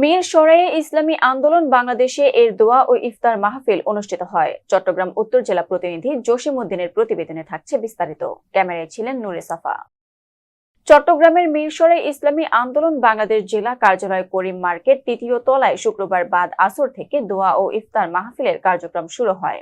মীর সরাইয়ে ইসলামী আন্দোলন বাংলাদেশে এর দোয়া ও ইফতার মাহফিল অনুষ্ঠিত হয়। চট্টগ্রাম উত্তর জেলা প্রতিনিধি জসিম উদ্দিনের প্রতিবেদনে থাকছে বিস্তারিত। ক্যামেরায় ছিলেন নুরে সাফা। চট্টগ্রামের মিরসরাই ইসলামী আন্দোলন বাংলাদেশ জেলা কার্যালয় করিম মার্কেট তৃতীয় তলায় শুক্রবার বাদ আসর থেকে দোয়া ও ইফতার মাহফিলের কার্যক্রম শুরু হয়।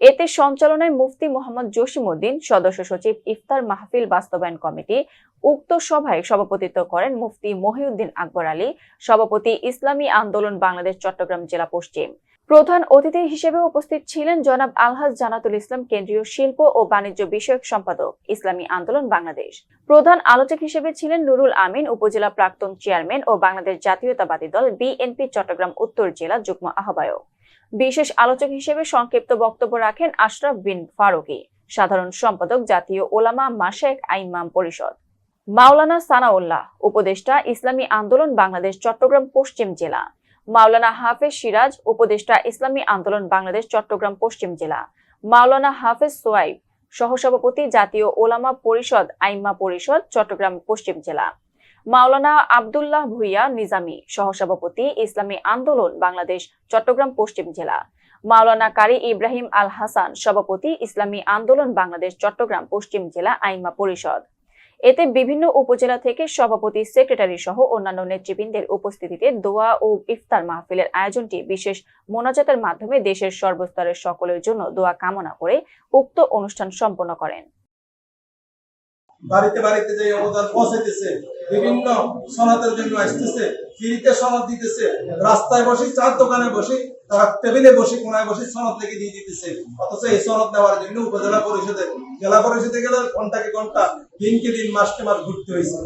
এতে সঞ্চালনায় মুফতি মোহাম্মদ জসিমউদ্দিন, সদস্য সচিব ইফতার মাহফিল বাস্তবায়ন কমিটি, উক্ত সভায় সভাপতিত্ব করেন মুফতি মহিউদ্দিন আকবর আলী, সভাপতি ইসলামী আন্দোলন বাংলাদেশ, চট্টগ্রাম জেলা পশ্চিম। প্রধান অতিথি হিসেবে উপস্থিত ছিলেন জনাব আলহাজ জানাতুল ইসলাম, কেন্দ্রীয় শিল্প ও বাণিজ্য বিষয়ক সম্পাদক, ইসলামী আন্দোলন বাংলাদেশ। প্রধান আলোচক হিসেবে ছিলেন নুরুল আমিন, উপজেলা প্রাক্তন চেয়ারম্যান ও বাংলাদেশ জাতীয়তাবাদী দল, বিএনপি, চট্টগ্রাম উত্তর জেলা যুগ্ম আহ্বায়ক। বিশেষ আলোচক হিসেবে সংক্ষিপ্ত বক্তব্য রাখেন আশরাফ বিন ফারুকি, সাধারণ সম্পাদক জাতীয় ওলামা মাশেক আইমাম পরিষদ। মাওলানা সানাউল্লাহ, উপদেষ্টা ইসলামী আন্দোলন বাংলাদেশ, চট্টগ্রাম, পশ্চিম জেলা। মাওলানা হাফেজ সিরাজ, উপদেষ্টা ইসলামী আন্দোলন বাংলাদেশ, চট্টগ্রাম, পশ্চিম জেলা। মাওলানা হাফেজ সোয়াইব, সহসভাপতি জাতীয় ওলামা পরিষদ আইম্মা পরিষদ, চট্টগ্রাম, পশ্চিম জেলা। মাওলানা আব্দুল্লাহ ভুইয়া নিজামী সহসভাপতি ইসলামী আন্দোলন বাংলাদেশ, চট্টগ্রাম, পশ্চিম জেলা। মাওলানা কারি ইব্রাহিম আল হাসান সভাপতি ইসলামী আন্দোলন বাংলাদেশ, চট্টগ্রাম, পশ্চিম জেলা আইম্মা পরিষদ। এতে বিভিন্ন উপজেলা থেকে সভাপতি, সেক্রেটারি সহ অন্যান্য নেতৃবৃন্দের উপস্থিতিতে দোয়া ও ইফতার মাহফিলের আয়োজনটি বিশেষ মোনাজাতের মাধ্যমে দেশের সর্বস্তরের সকলের জন্য দোয়া কামনা করে উক্ত অনুষ্ঠান সম্পন্ন করেন। বাড়িতে বাড়িতে যে অবদান পৌঁছাইতেছে বিভিন্ন সনাতের জন্য আসতেছে, ফিরিতে সনদ দিতেছে, রাস্তায় বসে, চার দোকানে বসে, তারা টেবিলে বসে, কোনায় বসে সনদ লেগে দিয়ে দিতেছে। অথচ এই সনদ নেওয়ার জন্য উপজেলা পরিষদে জেলা পরিষদে গেলে ঘন্টাকে ঘণ্টা দিনকে দিন, মাসকে মাস ঘুরতে হয়েছে